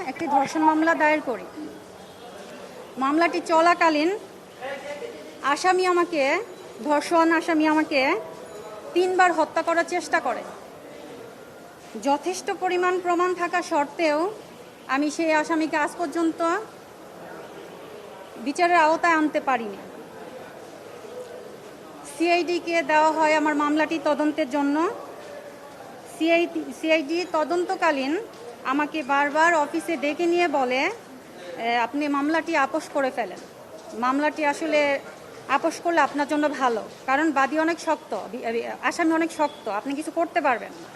একটি ধর্ষণ মামলা দায়ের করি। মামলাটি চলাকালীন আসামি আমাকে, ধর্ষণ আসামি আমাকে তিনবার হত্যা করার চেষ্টা করে। যথেষ্ট পরিমাণ প্রমাণ থাকা সত্ত্বেও আমি সেই আসামিকে আজ পর্যন্ত বিচারের আওতায় আনতে পারিনি। সিআইডিকে দেওয়া হয় আমার মামলাটি তদন্তের জন্য। সিআইডি সিআইডি তদন্তকালীন আমাকে বারবার অফিসে ডেকে নিয়ে বলে আপনি মামলাটি আপোষ করে ফেলেন। মামলাটি আসলে আপোষ করলে আপনার জন্য ভালো, কারণ বাদী অনেক শক্ত আসামি অনেক শক্ত, আপনি কিছু করতে পারবেন না।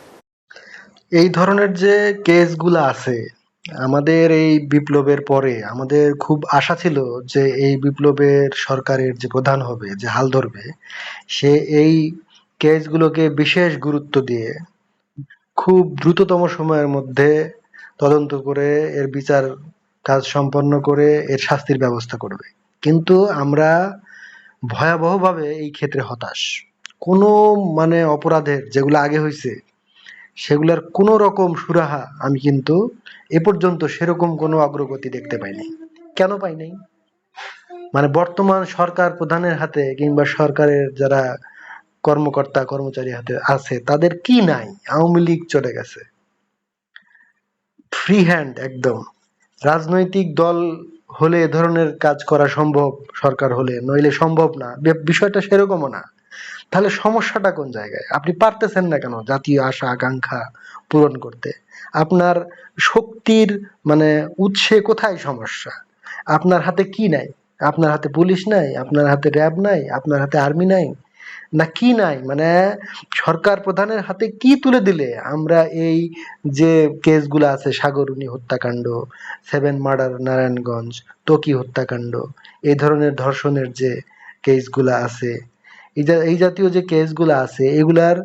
এই ধরনের যে কেসগুলো আছে, আমাদের এই বিপ্লবের পরে আমাদের খুব আশা ছিল যে এই বিপ্লবের সরকারের যে প্রধান হবে, যে হাল ধরবে, সে এই কেসগুলোকে বিশেষ গুরুত্ব দিয়ে খুব দ্রুততম সময়ের মধ্যে তদন্ত করে এর বিচার কাজ সম্পন্ন করে এর শাস্তির ব্যবস্থা করবে। কিন্তু আমরা ভয়াবহভাবে এই ক্ষেত্রে হতাশ। কোনো মানে অপরাধের যেগুলো আগে হয়েছে সেগুলোর কোনো রকম সুরাহা আমি কিন্তু এ পর্যন্ত সেরকম কোনো অগ্রগতি দেখতে পাইনি। কেন পাই নাই? মানে বর্তমান সরকার প্রধানের হাতে কিংবা সরকারের যারা কর্মকর্তা, কর্মচারী হাতে আছে, তাদের কি নাই? আওয়ামী লীগ চলে গেছে। ফ্রি হ্যান্ড একদম। রাজনৈতিক দল হলে এ ধরনের কাজ করা সম্ভব, সরকার হলে, নইলে সম্ভব না। বিষয়টা সেরকমও না। তাহলে সমস্যাটা কোন জায়গায়? আপনি পারতেছেন না কেন জাতীয় আশা, আকাঙ্ক্ষা পূরণ করতে? আপনার শক্তির মানে উৎসে কোথায় সমস্যা? আপনার হাতে কি নাই? আপনার হাতে পুলিশ নাই? আপনার হাতে র্যাব নাই? আপনার হাতে আর্মি নাই? না কি নাই? মানে সরকার প্রধানের হাতে কি তুলে দিলে? আমরা এই যে কেসগুলো আছে, সাগরুনি হত্যাকাণ্ড, সেভেন মার্ডার নারায়ণগঞ্জ তকি হত্যাকাণ্ড, এই ধরনের ধর্ষণের যে কেসগুলো আছে এই জাতীয় যে কেসগুলো আছে, এগুলার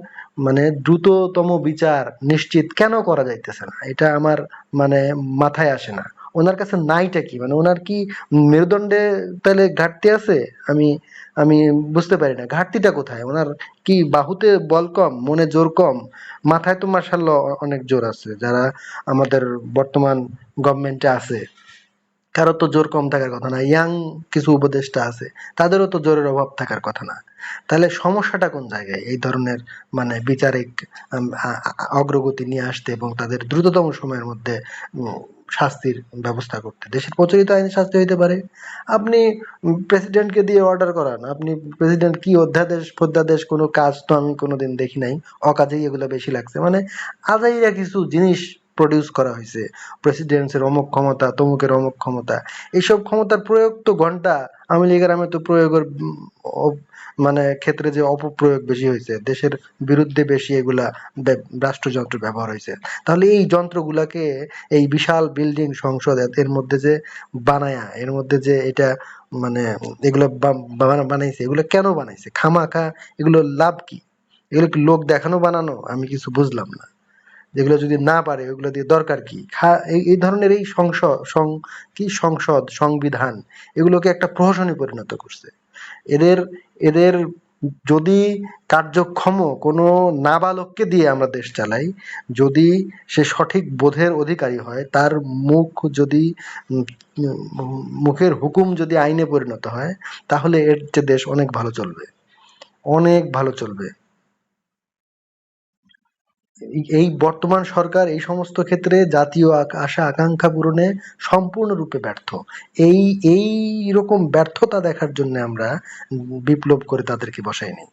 মানে দ্রুততম বিচার নিশ্চিত কেন করা যাইতেছে না? এটা আমার মানে মাথায় আসে না। ওনার কাছে নাইটা কি? মানে ওনার কি মেরুদণ্ডে তাহলে ঘাটতি আছে? আমি আমি বুঝতে পারি না। ঘাটতিটা কোথায়? ওনার কি বাহুতে বল কম, মনে জোর কম? মাথায় তো মার্শাল্লাহ অনেক জোর আছে। যারা আমাদের বর্তমান গভর্নমেন্টে আছে কারও তো জোর কম থাকার কথা না। ইয়াং কিছু উপদেষ্টা আছে, তাদেরও তো জোরের অভাব থাকার কথা না। তাহলে সমস্যাটা কোন জায়গায়? এই ধরনের মানে বিচারিক অগ্রগতি নিয়ে আসতে এবং তাদের দ্রুততম সময়ের মধ্যে শাস্তির ব্যবস্থা করতে। দেশের প্রচলিত আইনে শাস্তি হইতে পারে। আপনি প্রেসিডেন্টকে দিয়ে অর্ডার করান। আপনি প্রেসিডেন্ট কি অধ্যাদেশ ফধ্যাদেশ কোনো কাজ তো আমি কোনোদিন দেখি নাই। অকাজেই এগুলো বেশি লাগছে। মানে আজাইরা কিছু জিনিস প্রডিউস করা হয়েছে। প্রেসিডেন্সের অমুক ক্ষমতা, তমুকের অমুক ক্ষমতা। এইসব ক্ষমতার প্রয়োগ তো ঘণ্টা আওয়ামী লীগের আমে তো প্রয়োগের মানে ক্ষেত্রে যে অপপ্রয়োগ বেশি হয়েছে, দেশের বিরুদ্ধে বেশি এগুলা রাষ্ট্রযন্ত্র ব্যবহার হয়েছে। তাহলে এই যন্ত্রগুলাকে এই বিশাল বিল্ডিং সংসদ এর- মধ্যে যে বানায়া, এর মধ্যে যে এটা মানে এগুলো বানাইছে, এগুলো কেন বানাইছে? খামাখা, এগুলো লাভ কি? এগুলো কি লোক দেখানো, বানানো? আমি কিছু বুঝলাম না। যেগুলো যদি না পারে ওগুলো দিয়ে দরকার কি? এই ধরনের এই সংসদ সং- কি সংসদ, সংবিধান, এগুলোকে একটা প্রহসনে পরিণত করছে। এদের এদের যদি কার্যক্ষম কোনো নাবালককে দিয়ে আমরা দেশ চালাই, যদি সে সঠিক বোধের অধিকারী হয়, তার মুখ যদি মুখের হুকুম যদি আইনে পরিণত হয়, তাহলে এর যে দেশ অনেক ভালো চলবে। অনেক ভালো চলবে। এই- বর্তমান সরকার এই সমস্ত ক্ষেত্রে জাতীয় আশা আকাঙ্ক্ষা পূরণে সম্পূর্ণরূপে ব্যর্থ। এই এই রকম ব্যর্থতা দেখার জন্য আমরা বিপ্লব করে তাদেরকে বসাইনি